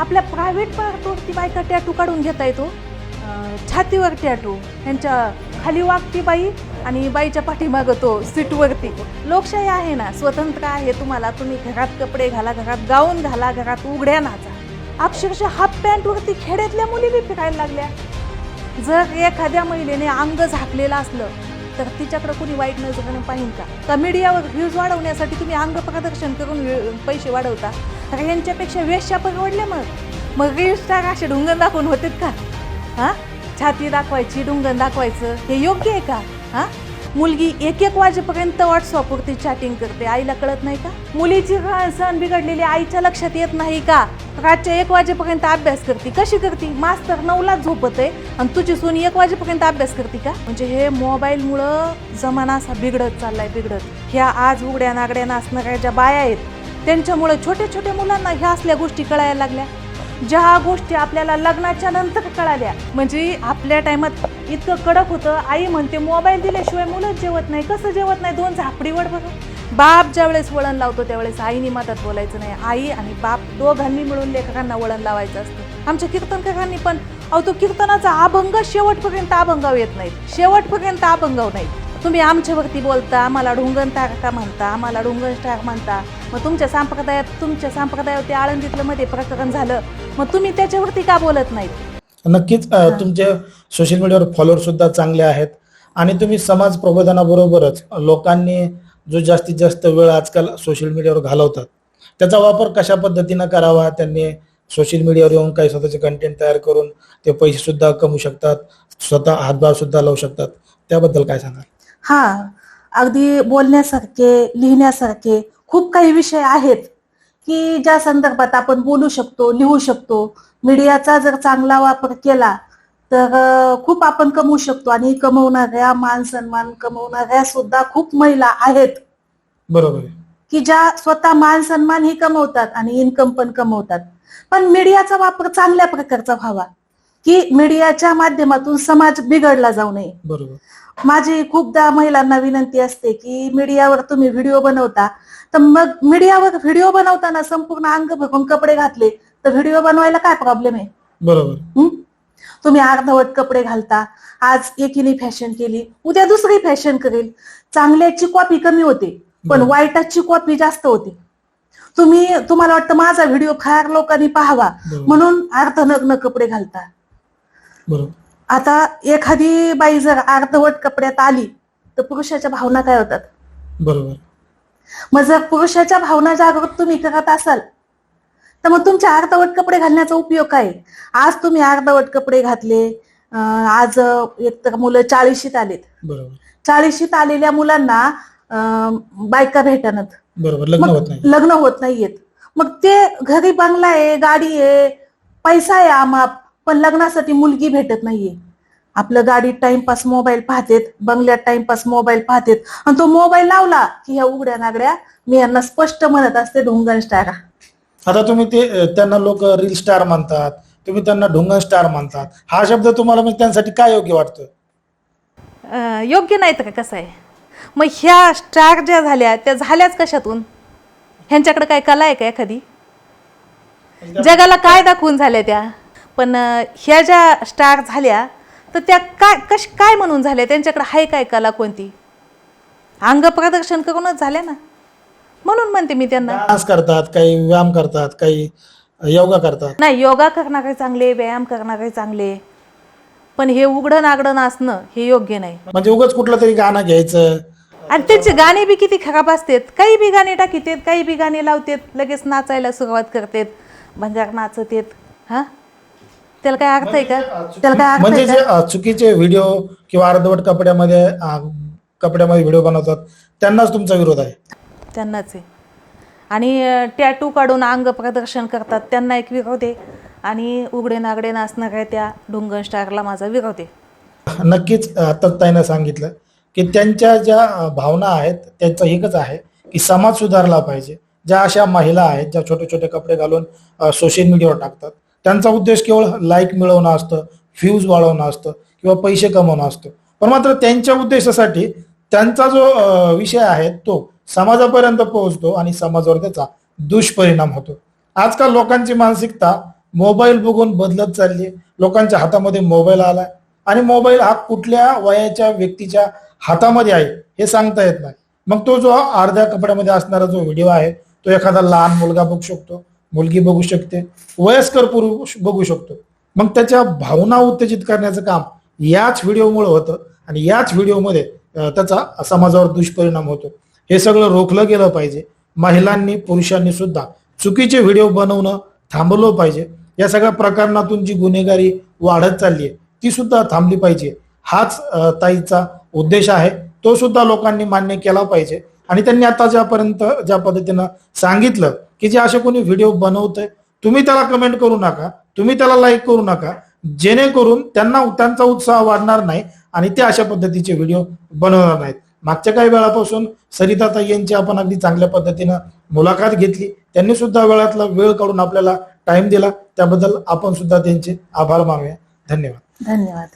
आपल्या प्रायव्हेट पार्टवरती बायका टॅटू काढून घेता येतो छातीवर टॅटू ह्यांच्या खाली वागती बाई आणि बाईच्या पाठीमागं तो सीटवरती. लोकशाही आहे ना स्वतंत्र आहे तुम्हाला. तुम्ही घरात कपडे घाला घरात गाऊन घाला घरात उघड्या नाचा. अक्षरशः हाफ पॅन्टवरती खेड्यातल्या मुली बी फिरायला लागल्या. जर एखाद्या महिलेने अंग झाकलेलं असलं तर तिच्याकडे कुणी वाईट नजरेनं पाहिन का? का मीडियावर व्ह्यूज वाढवण्यासाठी तुम्ही अंग प्रदर्शन करून व्य- पैसे वाढवता? तर यांच्यापेक्षा वेश्या परवडल्या मग. मग रील स्टार असे ढुंगण दाखवून होते का? हां? छाती दाखवायची ढुंगण दाखवायचं हे योग्य आहे का? हां? मुलगी एक एक वाजेपर्यंत व्हॉट्सअपवरती चॅटिंग करते. आईला कळत नाही का? मुलीची सण बिघडलेली आईच्या लक्षात येत नाही का? रातच्या एक वाजेपर्यंत अभ्यास करते. कशी करते? मास्तर नऊलाच झोपत आहे आणि तुझी सून एक वाजेपर्यंत अभ्यास करते का? म्हणजे हे मोबाईलमुळं जमाना असा बिघडत चाललाय बिघडत. ह्या आज उघड्या नागड्या नाचणाऱ्या ज्या बाया आहेत त्यांच्यामुळे छोट्या छोट्या मुलांना ह्या असल्या गोष्टी कळायला लागल्या. ज्या गोष्टी आपल्याला लग्नाच्या नंतर कळाल्या म्हणजे आपल्या टायमात इतकं कडक होतं. आई म्हणते मोबाईल दिल्याशिवाय मुलंच जेवत नाही. कसं जेवत नाही? दोन झापडीवर बघा. बाप ज्यावेळेस वळण लावतो त्यावेळेस आईनी मातात बोलायचं नाही. आई आणि बाप दोघांनी मिळून लेखकांना वळण लावायचं असतं. आमच्या कीर्तनकारांनी पण अहो तो कीर्तनाचा अभंग शेवटपर्यंत अभंगाव येत नाही शेवटपर्यंत अभंगाव नाही तुम्ही आमच्यावरती बोलता आम्हाला ढुंगण तारका म्हणता आम्हाला ढुंगण स्टार म्हणता. मग तुमच्या संप्रदायात तुमच्या संप्रदायावरती आळंदीतलं मध्ये प्रकरण झालं. मग तुम्ही त्याच्यावरती का बोलत नाहीत? नक्कीच तुमचे सोशल मीडियावर फॉलोअर सुद्धा चांगले आहेत. आणि तुम्ही समाज प्रबोधनाबरोबरच लोकांनी जो जास्तीत जास्त वेळ आजकाल सोशल मीडियावर घालवतात त्याचा वापर कशा पद्धतीनं करावा? त्यांनी सोशल मीडियावर येऊन काही स्वतःचे कंटेंट तयार करून ते पैसे सुद्धा कमवू शकतात स्वतः हातभार सुद्धा लावू शकतात. त्याबद्दल काय सांगाल? हा. अगदी बोलण्यासारखे लिहिण्यासारखे खूप काही विषय आहेत की ज्या संदर्भात आपण बोलू शकतो लिहू शकतो. मीडियाचा जर चांगला वापर केला तर खूप आपण कमवू शकतो. आणि कमवणाऱ्या मान सन्मान कमवणाऱ्या सुद्धा खूप महिला आहेत. बरोबर की ज्या स्वतः मान सन्मान ही कमवतात आणि इन्कम पण कमवतात. पण मीडियाचा वापर चांगल्या प्रकारचा व्हावा. की मीडियाच्या माध्यमातून समाज बिघडला जाऊ नये. बरोबर. माझी खूपदा महिलांना विनंती असते की मीडियावर तुम्ही व्हिडिओ बनवता. तर मग मीडियावर व्हिडिओ बनवताना संपूर्ण अंग भरून कपडे घातले तर व्हिडिओ बनवायला काय प्रॉब्लेम आहे? बरोबर. हं? तुम्ही अर्धवट कपडे घालता. आज एकीने फॅशन केली उद्या दुसरी फॅशन करेल. चांगल्याची कॉपी कमी होते पण बरोबर. वाईटाची कॉपी जास्त होते. तुम्ही तुम्हाला वाटतं माझा व्हिडिओ फार लोकांनी पाहावा. बरोबर. म्हणून अर्धनग्न कपडे घालता. बरोबर. आता एखादी बाई जर अर्धवट कपड्यात आली तर पुरुषाच्या भावना काय होतात? बरोबर. मग जर पुरुषाच्या भावना जागृत तुम्ही करत असाल तर मग तुमच्या अर्धवट कपडे घालण्याचा उपयोग काय? आज तुम्ही अर्धवट कपडे घातले. आज एक तर मुलं चाळीशीत आलेत. बरोबर. चाळीशीत आलेल्या मुलांना बायका भेटणार बरोबर लग्न होत नाही. लग्न होत नाहीयेत. मग ते घरी बंगला आहे गाडी आहे पैसा आहे आमाप पण लग्नासाठी मुलगी भेटत नाहीये. आपलं गाडीत टाइमपास मोबाईल पाहतेत बंगल्यात टाइमपास मोबाईल पाहतेत. आणि तो मोबाईल लावला की ह्या उघड्या नागड्या मी यांना स्पष्ट म्हणत असते ढोंगण स्टार आता तुम्ही ते त्यांना लोक रील स्टार म्हणतात तुम्ही त्यांना ढुंगण स्टार म्हणतात. हा शब्द तुम्हाला म्हणजे त्यांसाठी काय योग्य वाटतं अं, योग्य नाही तर कसं आहे? मग ह्या स्टार ज्या झाल्या त्या झाल्याच कशातून? ह्यांच्याकडे काय कला आहे का एखादी? जगाला काय दाखवून झाल्या त्या? पण अं, ह्या ज्या स्टार झाल्या तर त्या काय कश काय म्हणून झाल्या? त्यांच्याकडे आहे काय कला कोणती? अंग प्रदर्शन करूनच झाल्या ना? म्हणून म्हणते मी त्यांना. डान्स करतात काही व्यायाम करतात काही योगा करतात. नाही योगा करणारे चांगले व्यायाम करणारे चांगले. पण हे उघडं नागडं नाचणं हे योग्य नाही. म्हणजे उगाच कुठलं तरी गाणं घ्यायचं. आणि त्यांचे गाणे बी किती खराब असतात. काही बी गाणे टाकीतेत काही बी गाणे लावतेत लगेच नाचायला सुरुवात करतेत. भंगार नाचतेत. हा? त्याला काय अर्थ आहे का? त्याला काय अर्थ म्हणजे आहे जे अ, चुकीचे व्हिडिओ किंवा अर्धवट कपड्यामध्ये अ, कपड्यामध्ये व्हिडिओ बनवतात त्यांनाच तुमचा विरोध आहे. त्यांनाच आहे. आणि टॅटू काढून अंग प्रदर्शन करतात त्यांना एक विरोध आहे. आणि उघडे नागडे नाचणाऱ्या त्या डुंगन स्टारला माझा विरोध आहे. नक्कीच तक्ताईनं सांगितलं की त्यांच्या ज्या भावना आहेत त्यांचं एकच आहे की समाज सुधारला पाहिजे. ज्या अशा महिला आहेत ज्या छोटे छोटे कपडे घालून सोशल मीडियावर टाकतात त्यांचा उद्देश केवळ लाईक मिळवणं असतं व्ह्यूज वाढवणं असतं किंवा पैसे कमवणं असतं. पण मात्र त्यांच्या उद्देशासाठी त्यांचा जो विषय आहे तो समाजापर्यंत पोहोचतो आणि समाजावर त्याचा दुष्परिणाम होतो. आजकाल लोकांची मानसिकता मोबाईल बघून बदलत चालली लोकांच्या हातामध्ये मोबाईल आलाय. आणि मोबाईल हा कुठल्या वयाच्या व्यक्तीच्या हातामध्ये आहे हे सांगता येत नाही. मग तो जो अर्ध्या कपड्यामध्ये असणारा जो व्हिडिओ आहे तो एखादा लहान मुलगा बघू शकतो मुलगी बघू शकते वयस्कर पुरुष बघू शकतो. मग त्याच्या भावना उत्तेजित करण्याचं काम याच व्हिडिओमुळे होतं आणि याच व्हिडिओमध्ये त्याचा समाजावर दुष्परिणाम होतो. हे सगळं रोखलं गेलं पाहिजे. महिलांनी पुरुषांनी सुद्धा चुकीचे व्हिडिओ बनवणं थांबवलं पाहिजे. या सगळ्या प्रकरणातून जी गुन्हेगारी वाढत चालली आहे ती सुद्धा थांबली पाहिजे. हाच ताईचा उद्देश आहे. तो सुद्धा लोकांनी मान्य केला पाहिजे. आणि त्यांनी आता ज्यापर्यंत ज्या पद्धतीनं सांगितलं की जे असे कोणी व्हिडिओ बनवतंय तुम्ही त्याला कमेंट करू नका तुम्ही त्याला लाईक करू नका. जेणेकरून त्यांना त्यांचा उत्साह वाढणार नाही आणि ते अशा पद्धतीचे व्हिडिओ बनवणार नाहीत. मागच्या काही वेळापासून सरिताताई यांची आपण अगदी चांगल्या पद्धतीनं मुलाखत घेतली. त्यांनी सुद्धा वेळातला वेळ काढून आपल्याला टाइम दिला. त्याबद्दल आपण सुद्धा त्यांचे आभार मानूया. धन्यवाद. धन्यवाद.